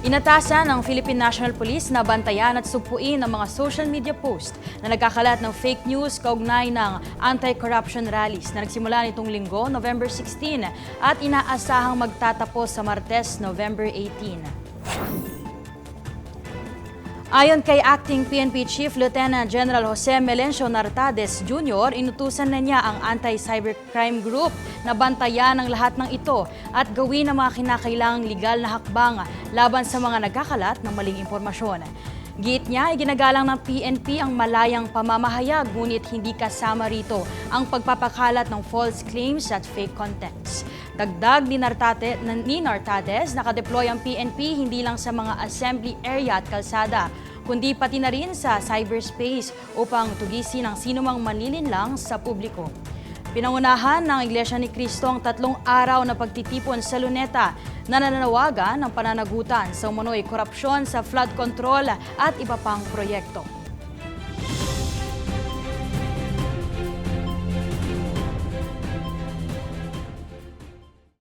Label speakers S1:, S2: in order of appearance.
S1: Inatasan ng Philippine National Police na bantayan at sugpuin ang mga social media post na nagkakalat ng fake news kaugnay ng anti-corruption rallies na nagsimula nitong linggo, November 16 at inaasahang magtatapos sa Martes, November 18. Ayon kay Acting PNP Chief Lieutenant General Jose Melencio Nartades Jr., inutusan na niya ang Anti-Cybercrime Group na bantayan ang lahat ng ito at gawin ang mga kinakailangang legal na hakbang laban sa mga nagkakalat ng maling impormasyon. Giit niya, iginagalang ng PNP ang malayang pamamahayag ngunit hindi kasama rito ang pagpapakalat ng false claims at fake contents. Dagdag ni, Nartate, ni Nartades, nakadeploy ang PNP hindi lang sa mga assembly area at kalsada, kundi pati na rin sa cyberspace upang tugisin ang sinumang manlilinlang sa publiko. Pinangunahan ng Iglesia ni Cristo ang tatlong araw na pagtitipon sa Luneta na nananawagan ng pananagutan sa umunoy korupsyon sa flood control at iba pang proyekto.